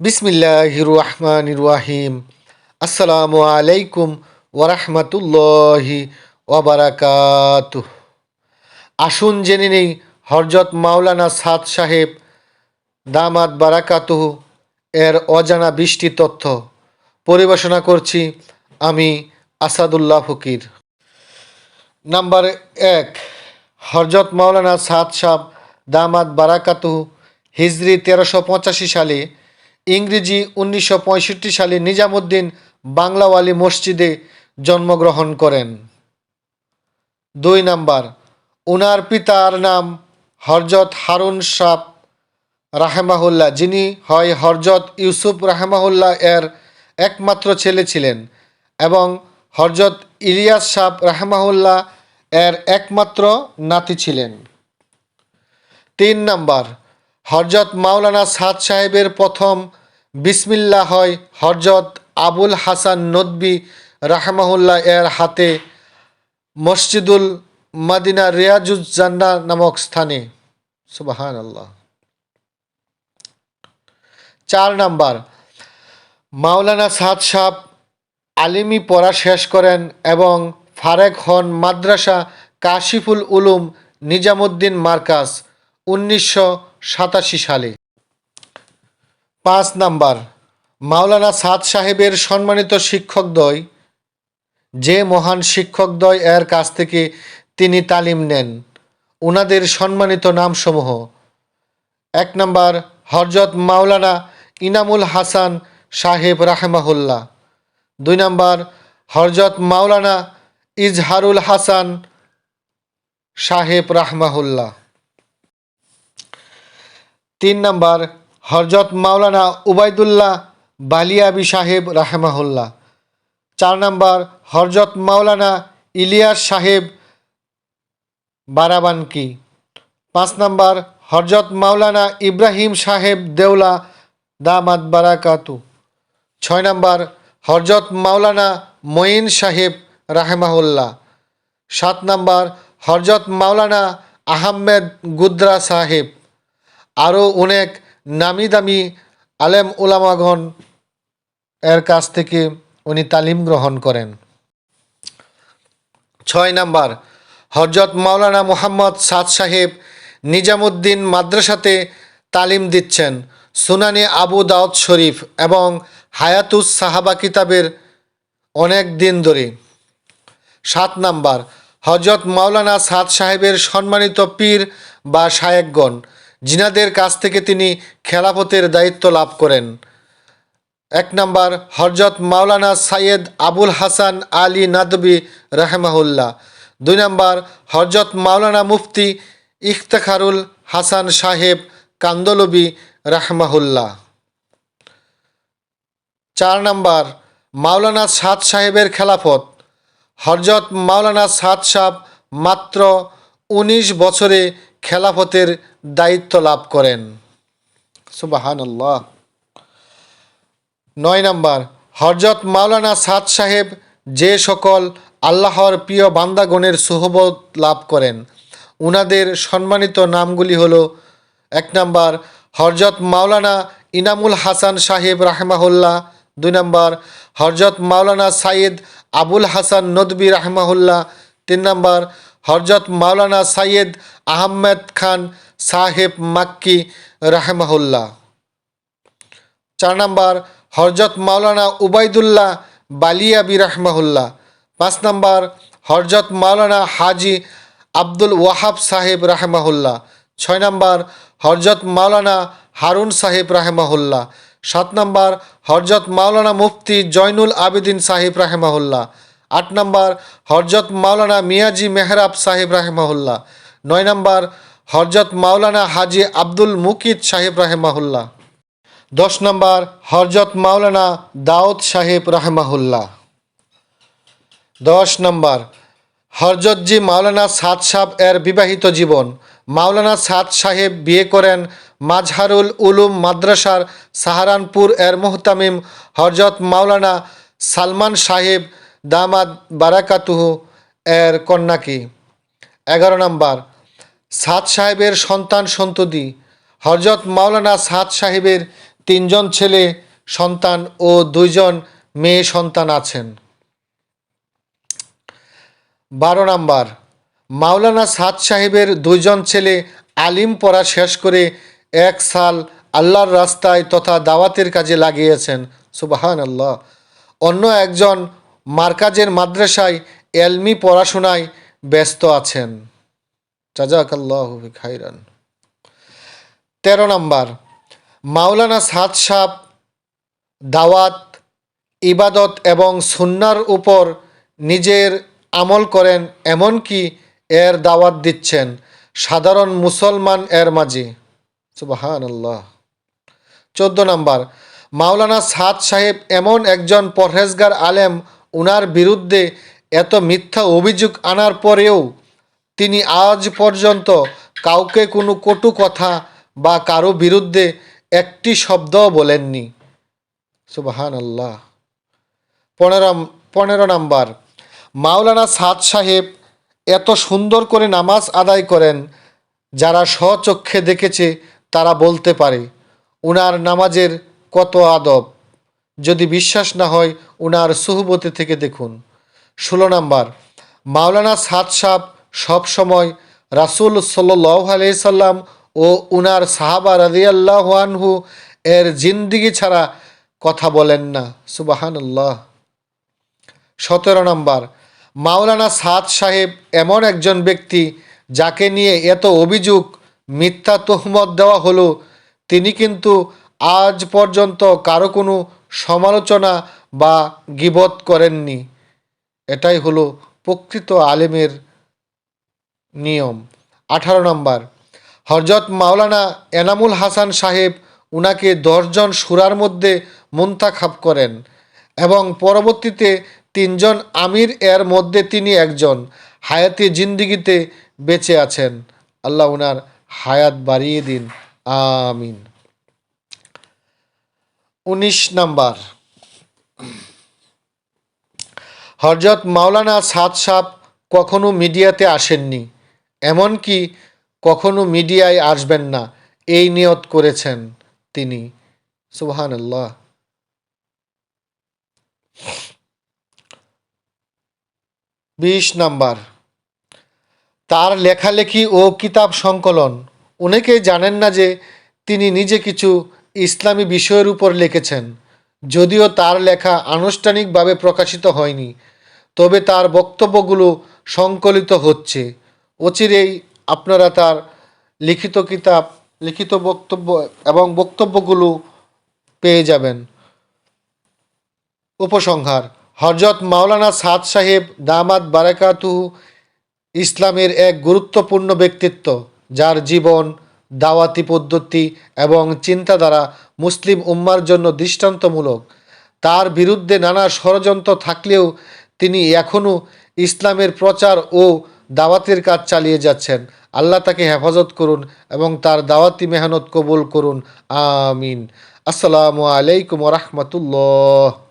বিসমিল্লাহ রহমান রাহিম আসসালামু আলাইকুম ওরহমতুল্লাহি ওবরাকাত আসুন জেনে নেই হরজত মাওলানা সাদ সাহেব দামাত বারাকাতুহু এর অজানা বৃষ্টি তথ্য। পরিবেশনা করছি আমি আসাদুল্লাহ ফকির। নাম্বার এক হরজত মাওলানা সাদ সাহ দামাত বারাকাতুহু হিজরি তেরোশো পঁচাশি সালে ইংরেজি উনিশশো পঁয়ষট্টি সালে নিজামুদ্দিন বাংলাওয়ালি মসজিদে জন্মগ্রহণ করেন। দুই নাম্বার, উনার পিতার নাম হরজত হারুন সাহ রাহেমাহুল্লাহ। যিনি হয় হরজত ইউসুফ রাহেমাহুল্লাহ এর একমাত্র ছেলে ছিলেন এবং হরজত ইলিয়াস সাহ রাহেমাহুল্লাহ এর একমাত্র নাতি ছিলেন। তিন নাম্বার হরজত মাওলানা সাদ সাহেবের প্রথম বিসমিল্লা হয় হরজত আবুল হাসান নদবী রাহমাহুল্লাহ এর হাতে মসজিদুল মাদিনা রিয়াজুজ্জান্না নামক স্থানে। সুবাহান আল্লাহ চার নাম্বার, মাওলানা সাদ সাহ আলিমি পড়া শেষ করেন এবং ফারেক হন মাদ্রাসা কাশিফুল উলুম নিজামুদ্দিন মার্কাস উনিশশো সাতাশি সালে। পাঁচ নাম্বার, মাওলানা সাদ সাহেবের সম্মানিত শিক্ষকদ্বয় যে মহান শিক্ষকদ্বয় এর কাছ থেকে তিনি তালিম নেন। উনাদের সম্মানিত নামসমূহ, এক নম্বর হরজত মাওলানা ইনামুল হাসান সাহেব রাহেমাহুল্লাহ, দুই নম্বর হরজত মাওলানা ইজহারুল হাসান সাহেব রাহমাহুল্লাহ। তিন নম্বর হরজত মাওলানা উবাইদুল্লাহ বালিয়াবি সাহেব রাহেমাহুল্লাহ। চার নম্বর হরজত মাওলানা ইলিয়াস সাহেব বারাবানকি। পাঁচ নম্বর হরজত মাওলানা ইব্রাহিম সাহেব দেওলা দামাত বারাকাতু। ছয় নম্বর হরজত মাওলানা মঈন সাহেব রাহেমাহুল্লাহ। সাত নম্বর হরজত মাওলানা আহমেদ গুদ্রা সাহেব। আরও অনেক নামি দামি আলেম উলামাগণ এর কাছ থেকে উনি তালিম গ্রহণ করেন। ছয় নাম্বার হরজত মাওলানা মোহাম্মদ সাদ সাহেব নিজামুদ্দিন মাদ্রাসাতে তালিম দিচ্ছেন সুনানি আবু দাউদ শরীফ এবং হায়াতুস সাহাবা কিতাবের অনেক দিন ধরে। সাত নাম্বার হজরত মাওলানা সাদ সাহেবের সম্মানিত পীর বা শায়েকগণ জিনাদের কাছ থেকে তিনি খেলাফতের দায়িত্ব লাভ করেন। এক নম্বর হরজত মাওলানা সাইয়েদ আবুল হাসান আলী নাদবি রাহেমাহুল্লাহ। দুই নম্বর হরজত মাওলানা মুফতি ইফতেখারুল হাসান সাহেব কান্দলবি রাহমাহুল্লাহ। চার নম্বর, মাওলানা সাদ সাহেবের খেলাফত। হরজত মাওলানা সাদ সাহ মাত্র উনিশ বছরে খেলাফতের দায়িত্ব লাভ করেন। সুবাহান্লাহ নয় নম্বর হরজত মাওলানা সাদ সাহেব যে সকল আল্লাহর প্রিয় বান্দাগণের সুহবত লাভ করেন, উনাদের সম্মানিত নামগুলি হল, এক নম্বর হরজত মাওলানা ইনামুল হাসান সাহেব রাহমাহুল্লাহ, দুই নম্বর হরজত মাওলানা সাইদ আবুল হাসান নদবী রাহমাহুল্লাহ, তিন নম্বর হরজত মাওলানা সাইয়েদ আহমেদ খান সাহেব মাক্কি রাহমাহুল্লাহ। চার নম্বর হরজত মাওলানা উবাইদুল্লাহ বালিয়াবি রাহমাহুল্লাহ। পাঁচ নম্বর হরজত মাওলানা হাজি আব্দুল ওয়াহাব সাহেব রাহমাহুল্লাহ। ছয় নম্বর হরজত মাওলানা হারুন সাহেব রাহমাহুল্লাহ। সাত নম্বর হরজত মাওলানা মুফতি জয়নুল আবেদিন সাহেব রাহেমাহুল্লাহ। আট নম্বর হরজত মাওলানা মিয়াজি মেহরাব সাহেব রাহেমাহুল্লাহ। নয় নম্বর হরজত মাওলানা হাজি আব্দুল মুকিদ সাহেব রাহেমাহুল্লাহ। দশ নম্বর হরজত মাওলানা দাউদ সাহেব রাহেমাহুল্লাহ। দশ নম্বর হরজতজি মাওলানা সাদ সাহ এর বিবাহিত জীবন। মাওলানা সাদ সাহেব বিয়ে করেন মাজহারুল উলুম মাদ্রাসার সাহারানপুর এর মোহতামিম হরজত মাওলানা সালমান সাহেব দামাদ বারাকাতুহু এর কন্যাকে। এগারো নম্বর, সাদ সাহেবের সন্তান সন্ততি হরজত মাওলানা সাদ সাহেবের তিনজন ছেলে, সন্তান ও দুইজন মেয়ে সন্তান আছেন। বারো নাম্বার, মাওলানা সাদ সাহেবের দুইজন ছেলে আলিম পড়া শেষ করে এক সাল আল্লাহর রাস্তায় তথা দাওয়াতের কাজে লাগিয়েছেন। সুবাহান আল্লাহ অন্য একজন মার্কাজের মাদ্রাসায় এলমি পড়াশোনায় ব্যস্ত আছেন। খাইরান তেরো নাম্বার, মাওলানা সাদ সাহ দাওয়াত, ইবাদত এবং সুন্নার উপর নিজের আমল করেন এমনকি এর দাওয়াত দিচ্ছেন সাধারণ মুসলমান এর মাঝে। সুবাহান আল্লাহ চোদ্দ নাম্বার, মাওলানা সাদ সাহেব এমন একজন পরহেজগার আলেম উনার বিরুদ্ধে এত মিথ্যা অভিযোগ আনার পরেও তিনি আজ পর্যন্ত কাউকে কোনো কটু কথা বা কারও বিরুদ্ধে একটি শব্দও বলেননি। সুবাহান আল্লাহ পনেরো পনেরো নাম্বার। মাওলানা সাদ সাহেব এত সুন্দর করে নামাজ আদায় করেন, যারা স্বচক্ষে দেখেছে তারা বলতে পারে, উনার নামাজের কত আদব। যদি বিশ্বাস না হয় উনার সুহবতে থেকে দেখুন। ষোলো নাম্বার, মাওলানা সাদ সাহ সবসময় রাসুল সাল্লাহ আলাইসাল্লাম ও উনার সাহাবা রাদিয়াল্লাহ আনহু এর জিন্দিগি ছাড়া কথা বলেন না। সুবাহান্লাহ সতেরো নম্বর, মাওলানা সাদ সাহেব এমন একজন ব্যক্তি যাকে নিয়ে এত অভিযোগ, মিথ্যা তহমত দেওয়া হলো, তিনি কিন্তু আজ পর্যন্ত কারও কোনো সমালোচনা বা গিবত করেননি। এটাই হলো প্রকৃত আলেমের নিয়ম। আঠারো নম্বর হরজত মাওলানা এনামুল হাসান সাহেব উনাকে দশজন সুরার মধ্যে মুন্তাখাব করেন এবং পরবর্তীতে তিনজন আমির এর মধ্যে তিনি একজন হায়াতি জিন্দিগিতে বেঁচে আছেন। আল্লাহ উনার হায়াত বাড়িয়ে দিন। আমিন। উনিশ নাম্বার। হরজত মাওলানা সাদ সাহ কখনো মিডিয়াতে আসেননি, এমনকি কখনো মিডিয়ায় আসবেন না, এই নিয়ত করেছেন তিনি। সুবহান আল্লাহ বিশ নাম্বার। তার লেখালেখি ও কিতাব সংকলন, অনেকেই জানেন না যে তিনি নিজে কিছু ইসলামী বিষয়ের উপর লিখেছেন, যদিও তার লেখা আনুষ্ঠানিকভাবে প্রকাশিত হয়নি, তবে তার বক্তব্যগুলো সংকলিত হচ্ছে। অচিরেই আপনারা তার লিখিত কিতাব, লিখিত বক্তব্য এবং বক্তব্যগুলো পেয়ে যাবেন। উপসংহার হরজত মাওলানা সাদ সাহেব দামাত বারাকাতুহু ইসলামের এক গুরুত্বপূর্ণ ব্যক্তিত্ব, যার জীবন দাওয়াতি পদ্ধতি এবং চিন্তাধারা মুসলিম উম্মার জন্য দৃষ্টান্তমূলক। তার বিরুদ্ধে নানা ষড়যন্ত্র থাকলেও তিনি এখনও ইসলামের প্রচার ও দাওয়াতের কাজ চালিয়ে যাচ্ছেন। আল্লাহ তাকে হেফাজত করুন এবং তার দাওয়াতি মেহনত কবুল করুন। আমিন। আসসালামু আলাইকুম রহমতুল্লাহ।